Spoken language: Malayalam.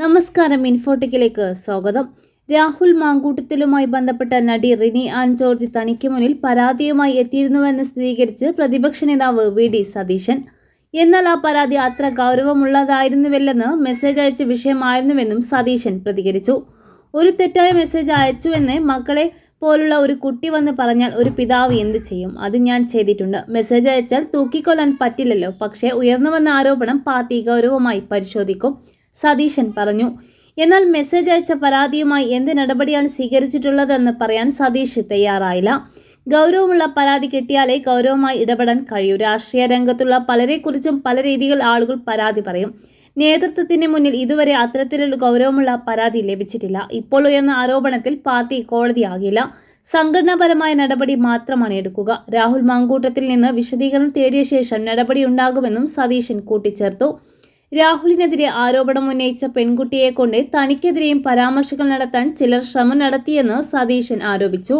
നമസ്കാരം ഇൻഫോട്ടിക്കിലേക്ക് സ്വാഗതം. രാഹുൽ മാങ്കൂട്ടത്തിലുമായി ബന്ധപ്പെട്ട നടി റിനി ആൻ ജോർജ് തനിക്ക് മുന്നിൽ പരാതിയുമായി എത്തിയിരുന്നുവെന്ന് സ്ഥിരീകരിച്ച് പ്രതിപക്ഷ നേതാവ് വി ഡി സതീശൻ. എന്നാൽ ആ പരാതി അത്ര ഗൗരവമുള്ളതായിരുന്നുവല്ലെന്ന് മെസ്സേജ് അയച്ച വിഷയമായിരുന്നുവെന്നും സതീശൻ പ്രതികരിച്ചു. ഒരു തെറ്റായ മെസ്സേജ് അയച്ചുവെന്ന് മക്കളെ പോലുള്ള ഒരു കുട്ടി വന്ന് പറഞ്ഞാൽ ഒരു പിതാവ് എന്ത് ചെയ്യും? അത് ഞാൻ ചെയ്തിട്ടുണ്ട്. മെസ്സേജ് അയച്ചാൽ തൂക്കിക്കൊല്ലാൻ പറ്റില്ലല്ലോ. പക്ഷേ ഉയർന്നു വന്ന ആരോപണം പാർട്ടി ഗൗരവമായി പരിശോധിക്കും. സതീശൻ പറഞ്ഞു. എന്നാൽ മെസ്സേജ് അയച്ച പരാതിയുമായി എന്ത് നടപടിയാണ് സ്വീകരിച്ചിട്ടുള്ളതെന്ന് പറയാൻ സതീഷ് തയ്യാറായില്ല. ഗൗരവമുള്ള പരാതി കിട്ടിയാലേ ഗൗരവമായി ഇടപെടാൻ കഴിയൂ. രാഷ്ട്രീയ രംഗത്തുള്ള പലരെക്കുറിച്ചും പല രീതികൾ ആളുകൾ പരാതി പറയും. നേതൃത്വത്തിന് മുന്നിൽ ഇതുവരെ അത്തരത്തിലുള്ള ഗൗരവമുള്ള പരാതി ലഭിച്ചിട്ടില്ല. ഇപ്പോൾ ഉയർന്ന ആരോപണത്തിൽ പാർട്ടി കോടതിയാകില്ല സംഘടനാപരമായ നടപടി മാത്രമാണ് എടുക്കുക. രാഹുൽ മാങ്കൂട്ടത്തിൽ നിന്ന് വിശദീകരണം തേടിയ ശേഷം നടപടി ഉണ്ടാകുമെന്നും സതീശൻ കൂട്ടിച്ചേർത്തു. രാഹുലിനെതിരെ ആരോപണം ഉന്നയിച്ച പെൺകുട്ടിയെ കൊണ്ട് തനിക്കെതിരെയും പരാമർശങ്ങൾ നടത്താൻ ചിലർ ശ്രമം നടത്തിയെന്ന് സതീശൻ ആരോപിച്ചു.